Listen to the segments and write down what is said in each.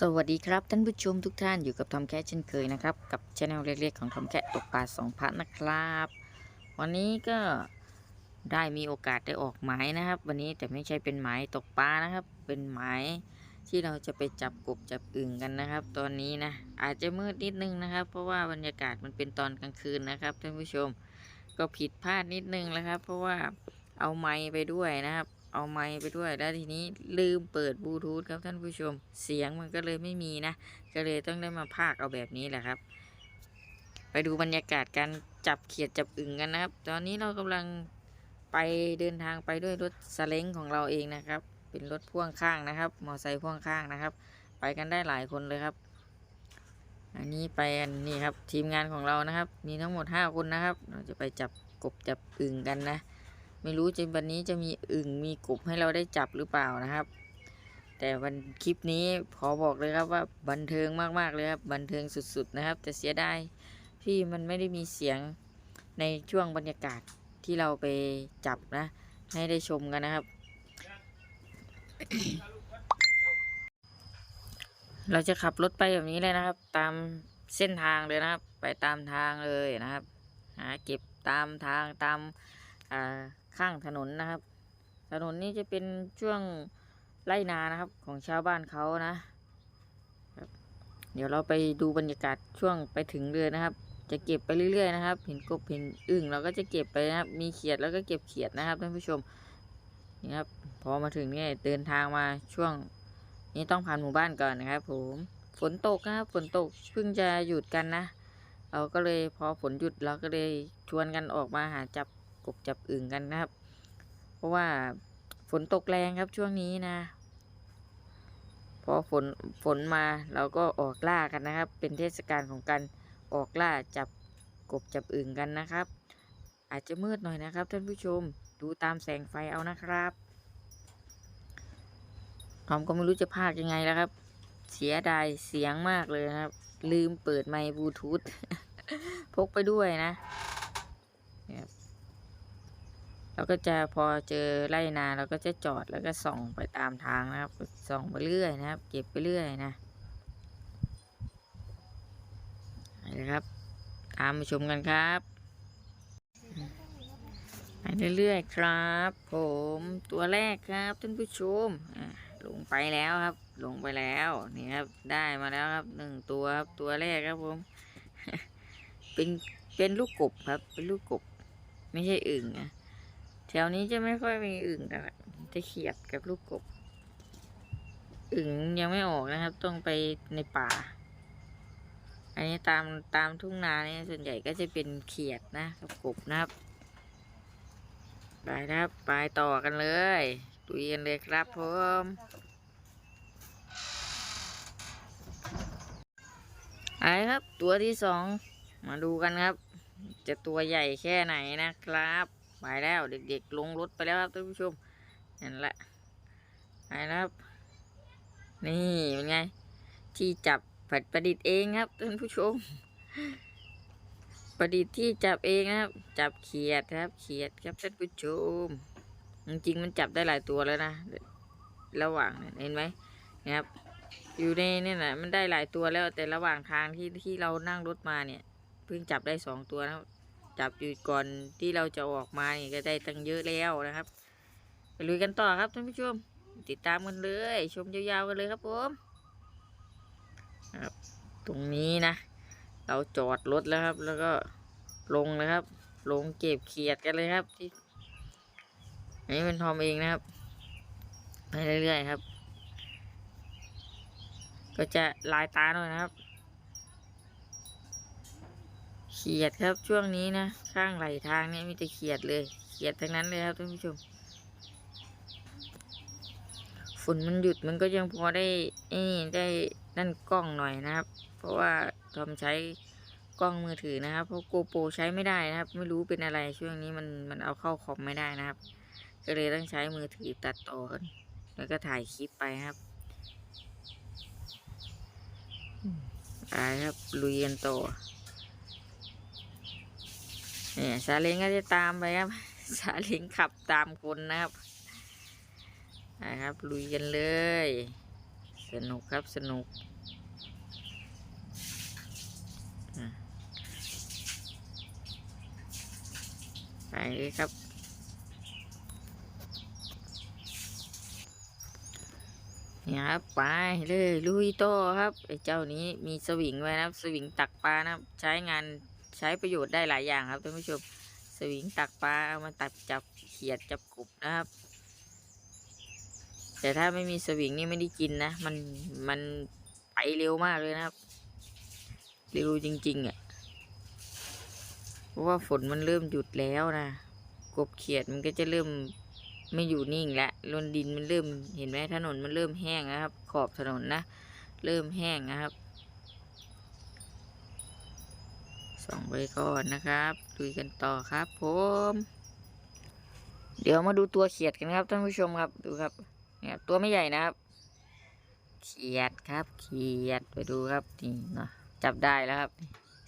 สวัสดีครับท่านผู้ชมทุกท่านอยู่กับทอมแคทเช่นเคยนะครับ กับช anel เล็กๆของทอมแคทตกปลาสองพันนะครับ วันนี้ก็ได้มีโอกาสได้ออกหมายนะครับ วันนี้แต่ไม่ใช่เป็นหมายตกปลานะครับ เป็นหมายที่เราจะไปจับกบจับอึ่งกันนะครับ ตอนนี้นะอาจจะมืดนิดนึงนะครับ เพราะว่าบรรยากาศมันเป็นตอนกลางคืนนะครับท่านผู้ชมก็ผิดพลาดนิดนึงแล้วครับ เพราะว่าเอาไม้ไปด้วยนะครับ เอาไม้ไปด้วย แล้วทีนี้ลืมเปิดบลูทูธครับท่านผู้ชม เสียงมันก็เลยไม่มีนะ ก็เลยต้องได้มาพากเอาแบบนี้แหละครับ ไปดูบรรยากาศการจับเขียดจับอึ่งกันนะครับ ตอนนี้เรากำลังไปเดินทางไปด้วยรถซาเล้งของเราเองนะครับ เป็นรถพ่วงข้างนะครับ มอไซค์พ่วงข้างนะครับ ไปกันได้หลายคนเลยครับ อันนี้ไปอันนี้ครับทีมงานของเรานะครับ มีทั้งหมดห้าคนนะครับ เราจะไปจับกบจับอึ่งกันนะ ไม่รู้จะวันนี้จะมีอึ่งมีกบให้เราได้จับหรือเปล่านะครับ แต่วันคลิปนี้ขอบอกเลยครับว่าบันเทิงมากๆเลยครับบันเทิงสุดๆนะครับ แต่เสียดายที่มันไม่ได้มีเสียงในช่วงบรรยากาศที่เราไปจับนะ ให้ได้ชมกันนะครับ เราจะขับรถไปแบบนี้เลยนะครับ ตามเส้นทางเลยนะครับ ไปตามทางเลยนะครับ หาเก็บตามทางตามอ่า ข้างถนนนะครับ ถนนนี้จะเป็นช่วงไร่นานะครับของชาวบ้านเขานะเดี๋ยวเราไปดูบรรยากาศช่วงไปถึงเลยนะครับ จะเก็บไปเรื่อยๆนะครับ เห็นกบเห็นอึ่งเราก็จะเก็บไปนะครับ มีเขียดแล้วก็เก็บเขียดนะครับท่านผู้ชมนี่ครับพอมาถึงนี่เดินทางมาช่วงนี้ต้องผ่านหมู่บ้านก่อนนะครับ ผมฝนตกนะครับฝนตกเพิ่งจะหยุดกันนะ เราก็เลยพอฝนหยุดเราก็เลยชวนกันออกมาหาจับ กบจับอึ่งกันนะครับ เพราะว่าฝนตกแรงครับช่วงนี้นะ พอฝนฝนมาเราก็ออกล่ากันนะครับ เป็นเทศกาลของการออกล่าจับกบจับอึ่งกันนะครับ อาจจะมืดหน่อยนะครับท่านผู้ชมดูตามแสงไฟเอานะครับทอมก็ไม่รู้จะพากยังไงแล้วครับ เสียดายเสียงมากเลยนะครับ ลืมเปิดไมค์บลูทูธพกไปด้วยนะนี่ครับ เราก็จะพอเจอไร่นาเราก็จะจอดแล้วก็ส่องไปตามทางนะครับ ส่องไปเรื่อยนะครับ เก็บไปเรื่อยนะนะครับ ตามไปชมกันครับไปเรื่อยๆครับ ผมตัวแรกครับท่านผู้ชมลงไปแล้วครับ ลงไปแล้วนี่ครับได้มาแล้วครับหนึ่งตัวครับตัวแรกครับผมเป็นเป็นลูกกบครับ เป็นลูกกบ ไม่ใช่อึ่งนะ ถวนี้จะไม่ค่อยมีอึ่งแต่จะเขียดกับลูกกบ อึ่งยังไม่ออกนะครับ ต้องไปในป่า อันนี้ตามตามทุ่งนาเนี่ยส่วนใหญ่ก็จะเป็นเขียดนะกับกบนะครับ ไปนะครับ ไปต่อกันเลยตุยกันเลยครับผมไปครับ ตัวที่สอง มาดูกันครับ จะตัวใหญ่แค่ไหนนะครับ ไปแล้วเด็กๆลงรถไปแล้วครับท่านผู้ชมนั่นแหละไปแล้ว นี่เป็นไง ที่จับผัดประดิษฐ์เองครับท่านผู้ชม ประดิษฐ์ที่จับเองครับ จับเขียดครับ เขียดครับท่านผู้ชม จริงๆมันจับได้หลายตัวแล้วนะระหว่างเห็นไหมนะครับอยู่ในนี่นะมันได้หลายตัวแล้วแต่ระหว่างทางที่ที่เรานั่งรถมาเนี่ย เพิ่งจับได้สองตัวนะครับ จับอยู่ก่อนที่เราจะออกมานี่ก็ได้ตั้งเยอะแล้วนะครับไปลุยกันต่อครับท่านผู้ชม ติดตามกันเลย ชมยาวๆกันเลยครับผมครับตรงนี้นะ เราจอดรถแล้วครับ แล้วก็ลงนะครับ ลงเก็บเขียดกันเลยครับที่อันนี้เป็นทอมเองนะครับ ไปเรื่อยๆครับ ก็จะลายตาหน่อยนะครับ เขียดครับช่วงนี้นะข้างไหลทางเนี่ยมีแต่เขียดเลย เขียดทั้งนั้นเลยครับท่านผู้ชมฝนมันหยุดมันก็ยังพอได้นี่ได้นั่นกล้องหน่อยนะครับ เพราะว่าทอมใช้กล้องมือถือนะครับเพราะโกโปรใช้ไม่ได้นะครับ ไม่รู้เป็นอะไรช่วงนี้มันมันเอาเข้าคอมไม่ได้นะครับ ก็เลยต้องใช้มือถือตัดต่อกันแล้วก็ถ่ายคลิปไปครับไปครับลุยกันต่อ เนี่ยซาเล้งก็จะตามไปครับซาเล้งขับตามคนนะครับนะครับลุยกันเลย สนุกครับสนุกไปเลยครับเนี่ยครับไปเลยลุยโตอครับไอ้เจ้านี้มีสวิงไว้นะครับ สวิงตักปลานะครับ ใช้งาน ใช้ประโยชน์ได้หลายอย่างครับท่านผู้ชมสวิงตักปลาเอามาตักจับเขียดจับกบนะครับ แต่ถ้าไม่มีสวิงนี่ไม่ได้กินนะ มันมันไปเร็วมากเลยนะครับ เร็วจริงๆอะเพราะว่าฝนมันเริ่มหยุดแล้วนะกบเขียดมันก็จะเริ่มไม่อยู่นิ่งแล้วลนดินมันเริ่มเห็นไหมถนนมันเริ่มแห้งนะครับ ขอบถนนนะ เริ่มแห้งนะครับ ส่องไปก่อนนะครับดูกันต่อครับผม เดี๋ยวมาดูตัวเขียดกันครับท่านผู้ชมครับดูครับเนี่ยตัวไม่ใหญ่นะครับ เขียดครับเขียดไปดูครับนี่เนาะจับได้แล้วครับ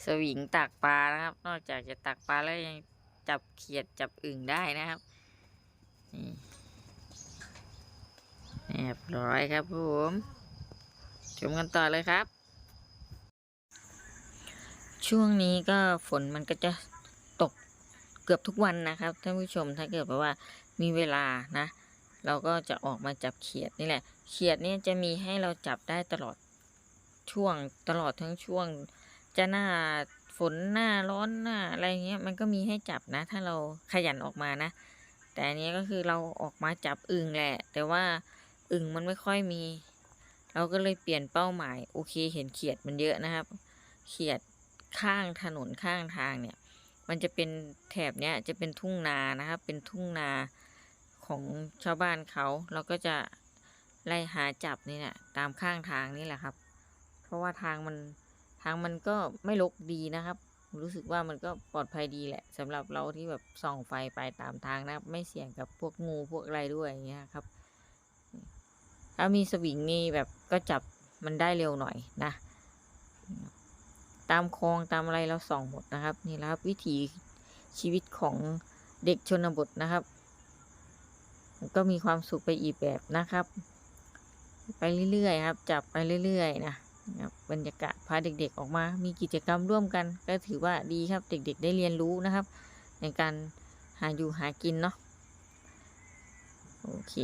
สวิงตักปลานะครับ นอกจากจะตักปลาแล้วยังจับเขียดจับอึ่งได้นะครับนี่เรียบร้อยครับผมชมกันต่อเลยครับ ช่วงนี้ก็ฝนมันก็จะตกเกือบทุกวันนะครับท่านผู้ชมถ้าเกิดแบบว่ามีเวลานะ เราก็จะออกมาจับเขียดนี่แหละ เขียดเนี่ยจะมีให้เราจับได้ตลอดช่วงตลอดทั้งช่วง จะหน้าฝนหน้าร้อนหน้าอะไรเงี้ยมันก็มีให้จับนะ ถ้าเราขยันออกมานะ แต่อันนี้ก็คือเราออกมาจับอึ่งแหละ แต่ว่าอึ่งมันไม่ค่อยมี เราก็เลยเปลี่ยนเป้าหมาย โอเคเห็นเขียดมันเยอะนะครับ เขียด ข้างถนนข้างทางเนี่ย มันจะเป็นแถบเนี้ยจะเป็นทุ่งนานะครับเป็นทุ่งนาของชาวบ้านเขาเราก็จะไล่หาจับนี่แหละตามข้างทางนี่แหละครับ เพราะว่าทางมันทางมันก็ไม่รกดีนะครับ รู้สึกว่ามันก็ปลอดภัยดีแหละสำหรับเราที่แบบส่องไฟไปตามทางนะครับไม่เสี่ยงกับพวกงูพวกอะไรด้วยอย่างเงี้ยครับ ถ้ามีสวิงนี่แบบก็จับมันได้เร็วหน่อยนะ ตามคลองตามอะไรเราส่องหมดนะครับ นี่แหละครับวิถีชีวิตของเด็กชนบทนะครับ ก็มีความสุขไปอีกแบบนะครับ ไปเรื่อยๆครับ จับไปเรื่อยๆนะบรรยากาศพาเด็กๆออกมา มีกิจกรรมร่วมกัน ก็ถือว่าดีครับ เด็กๆ ได้เรียนรู้นะครับ ในการหาอยู่หากินเนาะโอเค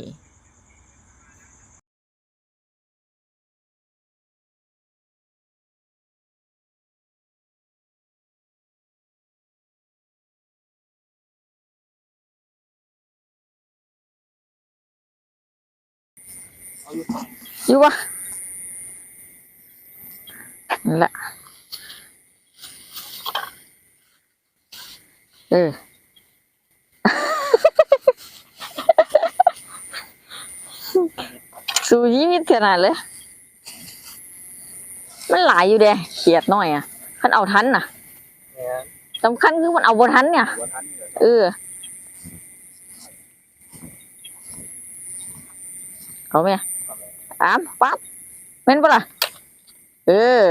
อยู่วะนั่นแหละเออสู้ชีวิตขนาดเลย มันหลายอยู่เด้เขียดน้อยอะมันเอาทันน่ะเนี่ยสำคัญคือมันเอาบทันเนี่ยหัวทันเหรอเออ เอาไหม อามปั๊บเม่นปะล่ะ เออ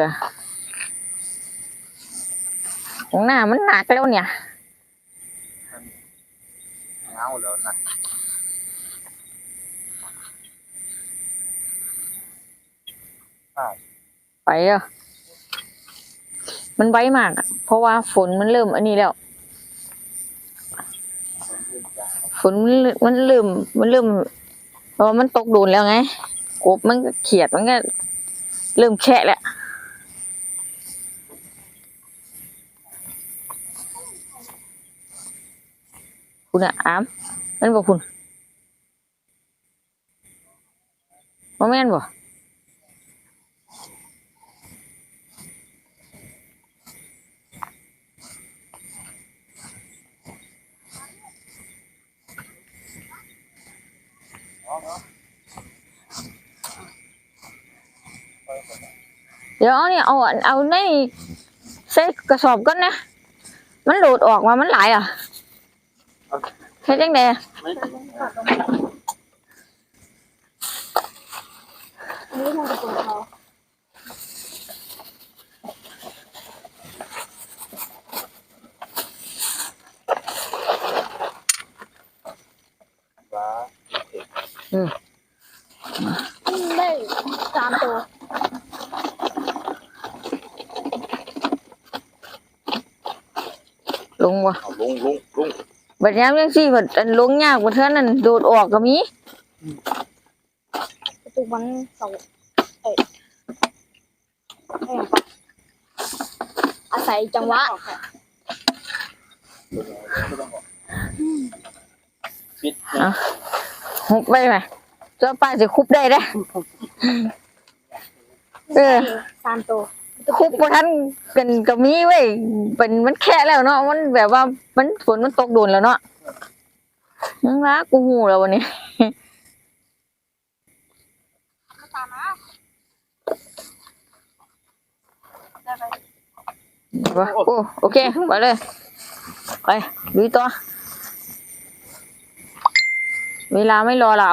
หน้ามันหนักแล้วเนี่ยเงาแล้วนะไปแล้วมันไวมากอะเพราะว่าฝนมันเริ่มอันนี้แล้ว ฝนมันเริ่มมันเริ่มมันเริ่มเพราะว่ามันตกโดนแล้วไง กบมันก็เขียดมันก็เริ่มแคะแล้วคุณอะอามนั่นบอกคุณว่าแม่นบอ เดี๋ยวเนี่ยเอาเอาในใส่กระสอบก่อนนะ มันโหลดออกมา มันหลายอะเฮ็ดยังไงไม่อันนี้ทางกระปุกเขาฟ้าได้สามตัว วะเอาลงลงลงบัดยามจังซี่บัดอันลงยากบัดเทื่อนั้นโดดออกก็มีกระตุกมันเสาเอ้ยเอ้ยปะอาศัยจังหวะปิดหุบไปไหมตัวป้าสิคุบได้เด้อเออสามตัว คุบบ่ทันกันก็มีเว้ยเป็นมันแค่แล้วเนาะมันแบบว่ามันฝนมันตกโดนแล้วเนาะนังละกูหูแล้ววันนี้โอ้โอเคไปเลย ไปลุยต่อเวลาไม่รอเรา